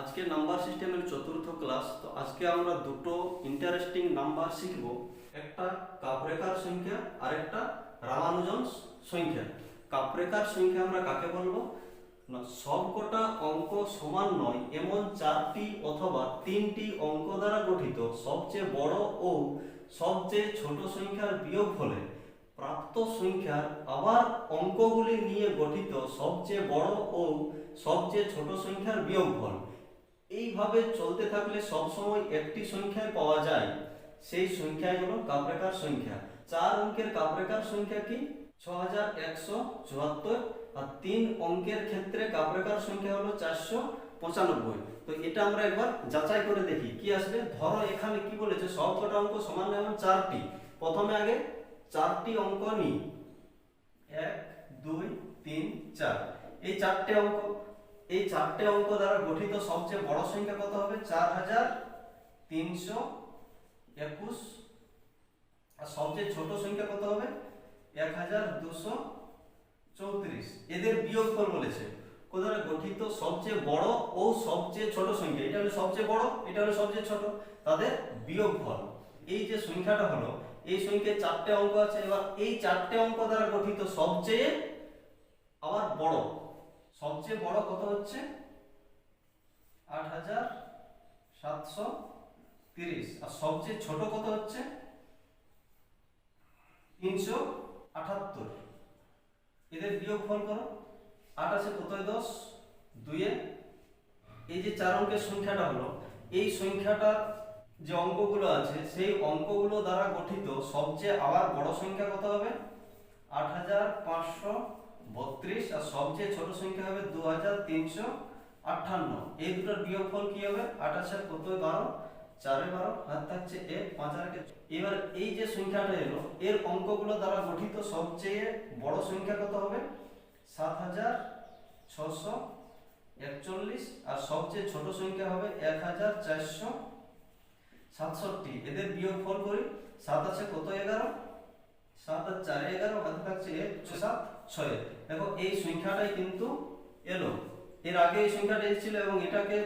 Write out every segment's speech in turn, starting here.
আজকে নাম্বার সিস্টেমের চতুর্থ ক্লাস, তো আজকে আমরা দুটো ইন্টারেস্টিং নাম্বার শিখব। একটা কাপরেকার সংখ্যা আর একটা রামানুজন সংখ্যা। কাপরেকার সংখ্যা আমরা কাকে বলব? না, সবকটা অঙ্ক সমান নয়, এমন চারটি অথবা তিনটি অঙ্ক দ্বারা গঠিত। সবচেয়ে বড় ও সবচেয়ে ছোট সংখ্যার বিয়োগ হলে প্রাপ্ত সংখ্যার আবার অঙ্কগুলি নিয়ে গঠিত সবচেয়ে বড় ও সবচেয়ে ছোট সংখ্যার বিয়োগফল। এইভাবে চলতে থাকলে সবসময় একটি সংখ্যায় পাওয়া যায়। সেই সংখ্যাই হলো কাপরেকার সংখ্যা। চার অঙ্কের কাপরেকার সংখ্যা কি? ছ হাজার একশো চুয়াত্তর। আর তিন অঙ্কের ক্ষেত্রে কাপরেকার সংখ্যা হলো চারশো পঁচানব্বই। তো এটা আমরা একবার যাচাই করে দেখি। কি আসবে? ধরো এখানে কি বলেছে? সবকটা অঙ্ক সমান এমন চারটি। প্রথমে আগে চারটি অঙ্ক নিই। এক, দুই, তিন, চার। এই চারটে অঙ্ক এই চারটে অঙ্ক দ্বারা গঠিত সবচেয়ে বড় সংখ্যা কত হবে? চার হাজার তিনশো একুশ। আর সবচেয়ে ছোট সংখ্যা কত হবে? এক হাজার দুশো চৌত্রিশ। এদের বিয়োগফল বলেছে। কোথায় গঠিত সবচেয়ে বড় ও সবচেয়ে ছোট সংখ্যা? এটা হলো সবচেয়ে বড়, এটা হলো সবচেয়ে ছোট। তাদের বিয়োগ বিয়োগফল। এই যে সংখ্যাটা হলো, এই সংখ্যায় চারটে অঙ্ক আছে। এবার এই চারটে অঙ্ক দ্বারা গঠিত সবচেয়ে আবার বড় সবচেয়ে বড় কত হচ্ছে? আট হাজার সাতশো তিরিশ। আর সবচেয়ে ছোট কত হচ্ছে? তিনশো আটাত্তর। এদের বিয়োগ ফল করো। আট আছে কতই দশ? দুইয়ে। এই যে চার অঙ্কের সংখ্যাটা হলো, এই সংখ্যাটার যে অঙ্কগুলো আছে, সেই অঙ্কগুলো দ্বারা গঠিত সবচেয়ে আবার বড় সংখ্যা কত হবে? আট হাজার পাঁচশো বত্রিশ আর সবচেয়ে ছোট সংখ্যা হবে দু হাজার তিনশো আটান্ন এই দুটোর বিয়োগফল কি হবে? আছে কত বারো। চারে বারো। হাত থাকছে এক, পাঁচ আর একে। এবার এই যে সংখ্যাটা এলো, এর অঙ্কগুলো দ্বারা গঠিত সবচেয়ে বড় সংখ্যা কত হবে? সাত হাজার ছশো একচল্লিশ। আর সবচেয়ে ছোট সংখ্যা হবে এক হাজার চারশো সাতষট্টি। এদের বিয়োগ ফল করি। সাত আছে কত? এগারো। সাত আর চারে এগারো। হাতে থাকছে এক সাত। ছয়। দেখো, এই সংখ্যাটাই কিন্তু এলো। এর আগে এই সংখ্যাটা এসেছিল এবং এটাকে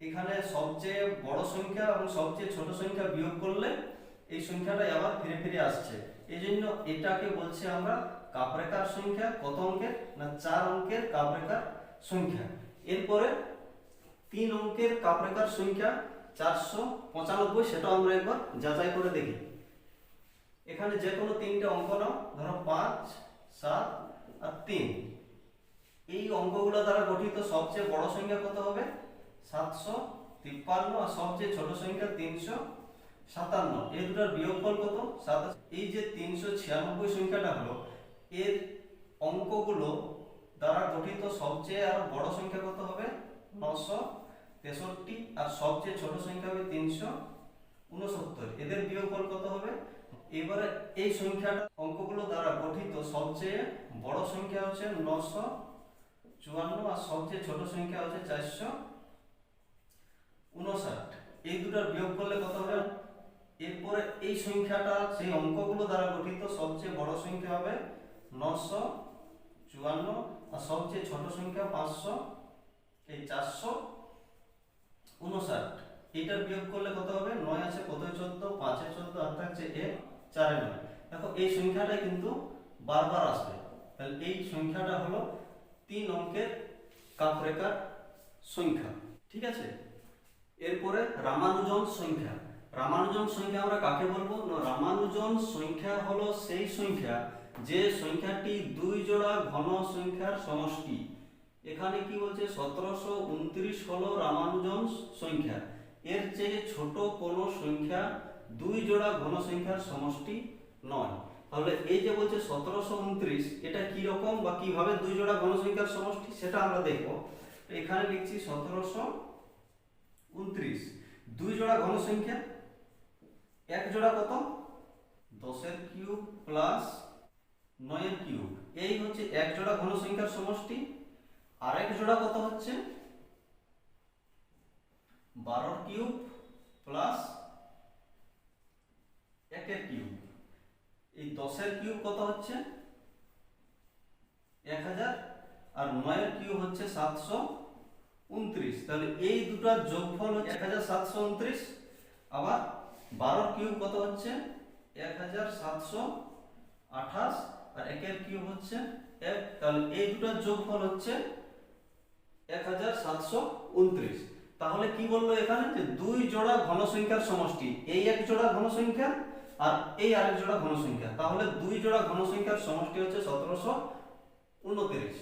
এখানে সবচেয়ে বড় সংখ্যা এবং সবচেয়ে ছোট সংখ্যা বিয়োগ করলে এই সংখ্যাটাই আবার ফিরে ফিরে আসছে। এই জন্য এটাকে বলছি আমরা কাপরেকার সংখ্যা, কত অঙ্কের? না, চার অঙ্কের কাপরেকার সংখ্যা। এরপরে তিন অঙ্কের কাপরেকার সংখ্যা চারশো পঁচানব্বই সেটা আমরা একবার যাচাই করে দেখি। এখানে যে কোনো তিনটে অঙ্ক নাও, ধরো পাঁচ, সাত আর তিন। এই অঙ্কগুলো দ্বারা গঠিত সবচেয়ে বড় সংখ্যা কত হবে? সাতশো তিপ্পান্ন আর সবচেয়ে ছোট সংখ্যা তিনশো সাতান্ন। এই দুটার বিয়োগফল কত? সাতাশ এই যে তিনশো ছিয়ানব্বই সংখ্যাটা হলো, এর অঙ্কগুলো দ্বারা গঠিত সবচেয়ে আর বড় সংখ্যা কত হবে? নশো তেষট্টি আর সবচেয়ে ছোট সংখ্যা হবে তিনশো উনসত্তর। এদের বিয়োগফল কত হবে? এবারে এই সংখ্যাটা অঙ্কগুলো দ্বারা গঠিত সবচেয়ে বড় সংখ্যা হচ্ছে নশো চুয়ান্ন আর সবচেয়ে ছোট সংখ্যা হচ্ছে চারশো উনষাট। এই দুটার বিয়োগ করলে কত হবে? এরপরে এই সংখ্যাটা, সেই অঙ্কগুলো দ্বারা গঠিত সবচেয়ে বড় সংখ্যা হবে নশো চুয়ান্ন আর সবচেয়ে ছোট সংখ্যা পাঁচশো, এই চারশো উনষাট। এটার বিয়োগ করলে কত হবে? নয় আছে, কত? চোদ্দ, পাঁচে চোদ্দ, আর থাকছে এক। চারে নয়। দেখো, এই সংখ্যাটা কিন্তু বারবার আসবে। তাহলে এই সংখ্যাটা হলো তিন অঙ্কের কাপরেকার সংখ্যা, ঠিক আছে? এরপরে রামানুজন সংখ্যা। রামানুজন সংখ্যা আমরা কাকে বলব? না, রামানুজন সংখ্যা হলো সেই সংখ্যা যে সংখ্যাটি দুই জোড়া ঘন সংখ্যার সমষ্টি। এখানে কি বলছে? সতেরোশো উনত্রিশ হলো রামানুজন সংখ্যা। এর চেয়ে ছোট কোনো সংখ্যা দুই জোড়া ঘন সংখ্যার সমষ্টি নয়। তাহলে এই যে বলছে সতেরোশো উনত্রিশ, এটা কি রকম বা কীভাবে দুই জোড়া ঘন সংখ্যার সমষ্টি, সেটা আমরা দেখব। এখানে লিখছি সতেরোশো উনত্রিশ। দুই জোড়া ঘন সংখ্যা, এক জোড়া কত? দশের কিউব প্লাস নয়ের কিউব। এই হচ্ছে এক জোড়া ঘন সংখ্যার সমষ্টি। আর এক জোড়া কত হচ্ছে? বারোর কিউব প্লাস একের কিউব। এই দশের কিউব কত হচ্ছে? এক হাজার। আর নয়ের কিউব হচ্ছে সাতশো উনত্রিশ। তাহলে এই দুটার যোগফল হচ্ছে এক হাজার সাতশো উনত্রিশ। আবার বারোর কিউব কত হচ্ছে? এক হাজার সাতশো আঠাশ। আর একের কিউব হচ্ছে এক। তাহলে এই দুটার যোগফল হচ্ছে এক হাজার সাতশো উনত্রিশ। তাহলে কি বলল এখানে? যে দুই জোড়া ঘন সংখ্যার সমষ্টি। এই এক জোড়া ঘন সংখ্যা আর এই আরেক জোড়া ঘন সংখ্যা তাহলে দুই জোড়া ঘন সংখ্যার সমষ্টি হচ্ছে সতেরোশো উনত্রিশ।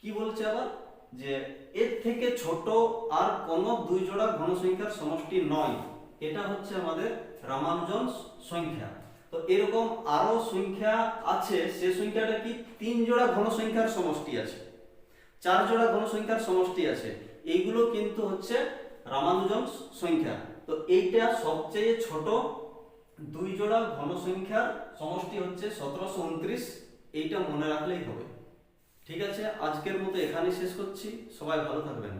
কি বলছে আবার? যে এর থেকে ছোট আর কোন দুই জোড়া ঘন সংখ্যার সমষ্টি নয়। এটা হচ্ছে আমাদের রামানুজন সংখ্যা। তো এরকম আরও সংখ্যা আছে, সে সংখ্যাটা কি? তিন জোড়া ঘন সংখ্যার সমষ্টি আছে। চার জোড়া ঘন সংখ্যার সমষ্টি আছে। এইগুলো কিন্তু হচ্ছে রামানুজন সংখ্যা। তো এইটা সবচেয়ে ছোট দুই জোড়া ঘন সংখ্যার সমষ্টি হচ্ছে সতেরোশো উনত্রিশ, এইটা মনে রাখলেই হবে। ঠিক আছে, আজকের মতো এখানেই শেষ করছি। সবাই ভালো থাকবেন।